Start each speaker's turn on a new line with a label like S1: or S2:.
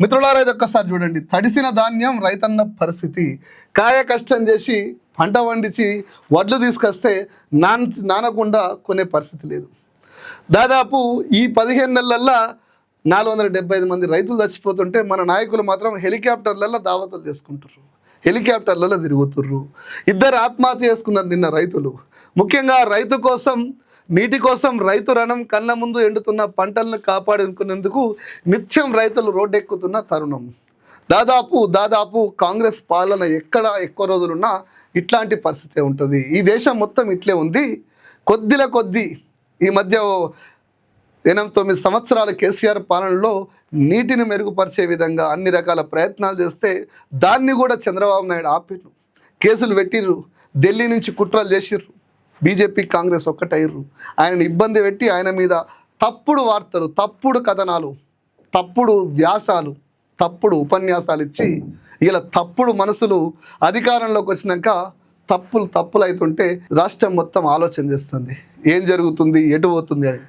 S1: మిత్రులారా ఇది ఒక్కసారి చూడండి. తడిసిన ధాన్యం రైతన్న పరిస్థితి. కాయ కష్టం చేసి పంట పండించి వడ్లు తీసుకొస్తే నాన్ నానకుండా కొనే పరిస్థితి లేదు. దాదాపు ఈ పదిహేను నెలలల్లా నాలుగు వందల డెబ్బై ఐదు మంది రైతులు చచ్చిపోతుంటే మన నాయకులు మాత్రం హెలికాప్టర్లలో దావతలు చేసుకుంటారు హెలికాప్టర్లలో తిరుగుతుర్రు. ఇద్దరు ఆత్మహత్య చేసుకున్నారు నిన్న రైతులు. ముఖ్యంగా రైతు కోసం నీటి కోసం రైతు రణం కళ్ళ ముందు ఎండుతున్న పంటలను కాపాడుకునేందుకు నిత్యం రైతులు రోడ్డెక్కుతున్న తరుణం. దాదాపు దాదాపు కాంగ్రెస్ పాలన ఎక్కడ ఎక్కువ రోజులున్నా ఇట్లాంటి పరిస్థితే ఉంటుంది. ఈ దేశం మొత్తం ఇట్లే ఉంది. కొద్దిల కొద్ది ఈ మధ్య ఓ ఎనిమిది తొమ్మిది సంవత్సరాల కేసీఆర్ పాలనలో నీటిని మెరుగుపరిచే విధంగా అన్ని రకాల ప్రయత్నాలు చేస్తే దాన్ని కూడా చంద్రబాబు నాయుడు ఆపిర్రు. కేసులు పెట్టిర్రు. ఢిల్లీ నుంచి కుట్రలు చేసిర్రు. బీజేపీ కాంగ్రెస్ ఒక్కటయ్యారు ఆయన ఇబ్బంది పెట్టి ఆయన మీద తప్పుడు వార్తలు తప్పుడు కథనాలు తప్పుడు వ్యాసాలు తప్పుడు ఉపన్యాసాలు ఇచ్చి ఇలా తప్పుడు మనసులు అధికారంలోకి వచ్చినాక తప్పులు తప్పులు అవుతుంటే రాష్ట్రం మొత్తం ఆలోచన చేస్తుంది. ఏం జరుగుతుంది ఎటు పోతుంది అని.